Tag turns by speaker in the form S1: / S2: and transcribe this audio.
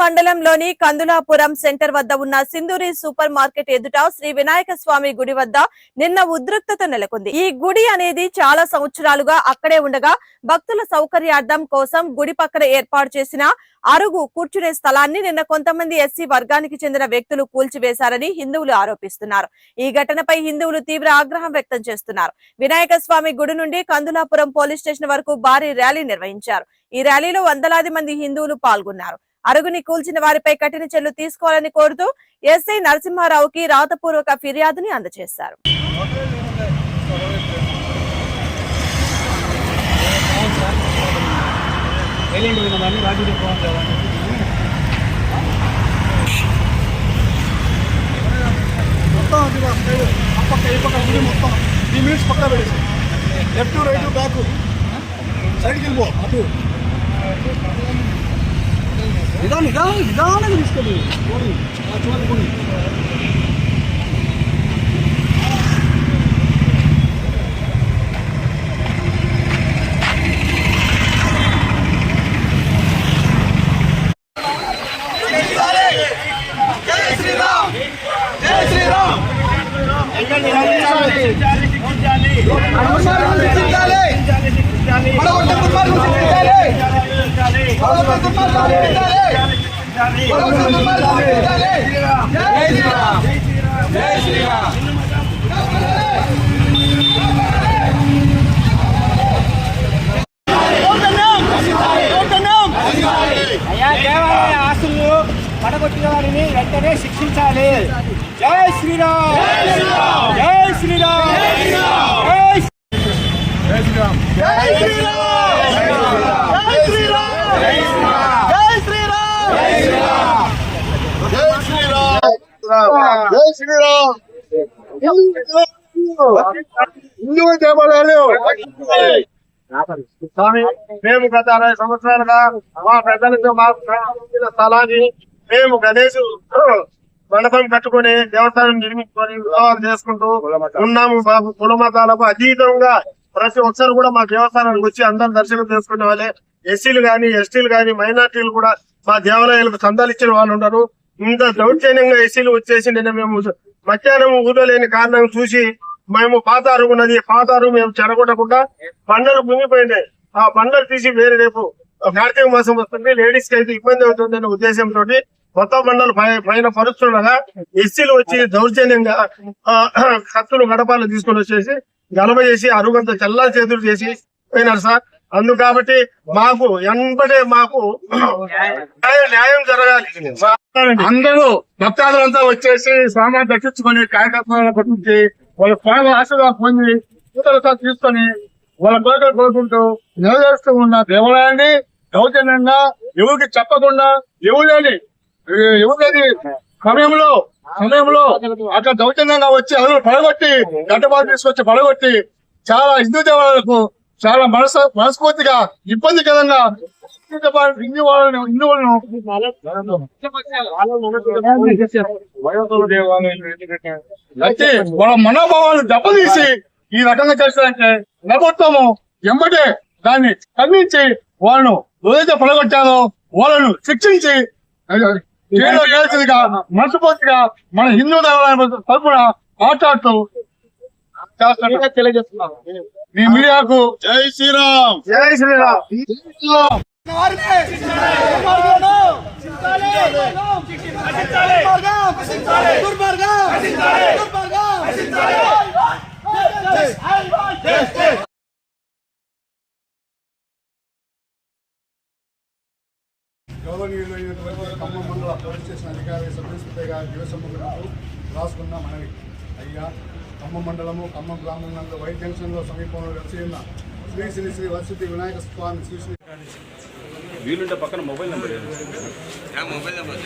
S1: మండలంలోని కందులాపురం సెంటర్ వద్ద ఉన్న సింధూరి సూపర్ మార్కెట్ ఎదుట శ్రీ వినాయక స్వామి గుడి వద్ద నిన్న ఉద్రిక్తత నెలకొంది. ఈ గుడి అనేది చాలా సంవత్సరాలుగా అక్కడే ఉండగా భక్తుల సౌకర్యార్థం కోసం గుడి పక్కన ఏర్పాటు చేసిన అరుగు కూర్చునే స్థలాన్ని నిన్న కొంతమంది ఎస్సీ వర్గానికి చెందిన వ్యక్తులు కూల్చివేశారని హిందువులు ఆరోపిస్తున్నారు. ఈ ఘటనపై హిందువులు తీవ్ర ఆగ్రహం వ్యక్తం చేస్తున్నారు. వినాయక స్వామి గుడి నుండి కందులాపురం పోలీస్ స్టేషన్ వరకు భారీ ర్యాలీ నిర్వహించారు. ఈ ర్యాలీలో వందలాది మంది హిందువులు పాల్గొన్నారు. అరుగుని కూల్చిన వారిపై కఠిన చర్యలు తీసుకోవాలని కోరుతూ ఎస్ఐ నరసింహారావుకి రాతపూర్వక ఫిర్యాదుని అందజేశారు.
S2: మొత్తం ఈ మినిట్స్ లెఫ్ట్ రైట్ బ్యాక్ సైడ్కి వెళ్ళిపో అటు నిదా నిదా నిదానంగా తీసుకెళ్ళి. పోనీ చూడండి చివరి పోనీ.
S3: అయ్యా దేవాలయ ఆస్తులు పడగొట్టిన వారిని వెంటనే శిక్షించాలి జై శ్రీరామ్. జై శ్రీరామ్. జై
S2: జై శ్రీరామ్. హిందూ దేవాలయాలు స్వామి మేము గత అరవై సంవత్సరాలుగా మా పెద్దలతో మా స్థలాన్ని మేము గణేష్ మండపం కట్టుకొని దేవస్థానం నిర్మించుకొని వివాహాలు చేసుకుంటూ ఉన్నాము బాబు కుల మతాలకు అతీతంగా ప్రతి ఒక్కరు కూడా మా దేవస్థానానికి వచ్చి అందరం దర్శనం చేసుకునే వాళ్ళే ఎస్సీలు కానీ ఎస్టీలు కానీ మైనార్టీలు కూడా మా దేవాలయాలకు చందాలు ఇచ్చిన వాళ్ళు ఉన్నారు. ఇంత దౌర్జన్యంగా ఎస్సీలు వచ్చేసి నిన్న మేము మధ్యాహ్నం ఊళ్ళో లేని కారణం చూసి మేము పాతారు ఉన్నది పాత మేము చెడగొట్టకుండా బండలు మునిగిపోయినాయి ఆ బండలు తీసి వేరే రేపు కార్తీక మాసం వస్తుంది లేడీస్కి అయితే ఇబ్బంది అవుతుందనే ఉద్దేశంతో కొత్త బండలు పైన పరుస్తుండగా ఎస్సీలు వచ్చి దౌర్జన్యంగా ఆ, కత్తులు గడపాలు తీసుకొని వచ్చేసి గలబ చేసి అరుగంత చల్లా చేతులు చేసి పోయినారు సార్. అందుకు కాబట్టి మాకు ఎంబడే మాకు న్యాయం- జరగాలి. అందరూ భక్తాదులంతా వచ్చేసి సామాన్ దక్కించుకొని కార్యకర్తలను కొట్టించి వాళ్ళ పాద ఆశగా పొంది పూతలతో తీసుకొని వాళ్ళ కోరికలు కోరుకుంటూ నెరవేరుస్తూ ఉన్న దేవాలయాన్ని దౌర్జన్యంగా ఎవరికి చెప్పకుండా ఎవరు ఎవరి సమయంలో సమయంలో అక్కడ దౌర్జన్యంగా వచ్చి అందరూ పడగొట్టి గడ్డబాటు తీసుకొచ్చి పడగొట్టి చాలా హిందూ దేవాలయాలకు చాలా మనసు మనస్ఫూర్తిగా ఇబ్బందికరంగా హిందూ వాళ్ళని హిందువులను అయితే వాళ్ళ మనోభావాలు దెబ్బతీసి ఈ రకంగా చేస్తారంటే ప్రభుత్వము ఎంబటే దాన్ని ఖండించి వాళ్ళను ఏదైతే పొలగొట్టారో వాళ్ళను శిక్షించి జైల్లో మనస్ఫూర్తిగా మన హిందూ దేవాలయం తరఫున మాట్లాడుతూ తెలియజేస్తున్నాను మీ మీడియాకు జై శ్రీరామ్. జై శ్రీరామ్. గౌరవనీయులైనటువంటి ఖమ్మం మండల పోలీస్ స్టేషన్ అధికారి సబ్ ఇన్స్పెక్టర్ గారి దివసములకు రాసుకున్న మనవి. అయ్యా ఖమ్మం మండలము ఖమ్మం గ్రామం నందు వైట్ జంక్షన్లో సమీపంలో వెలిసి ఉన్న శ్రీ శ్రీ శ్రీ వసతి వినాయక స్వామి శ్రీ శ్రీ
S4: వీలుంటే పక్కన మొబైల్ నెంబర్
S5: మొబైల్ నెంబర్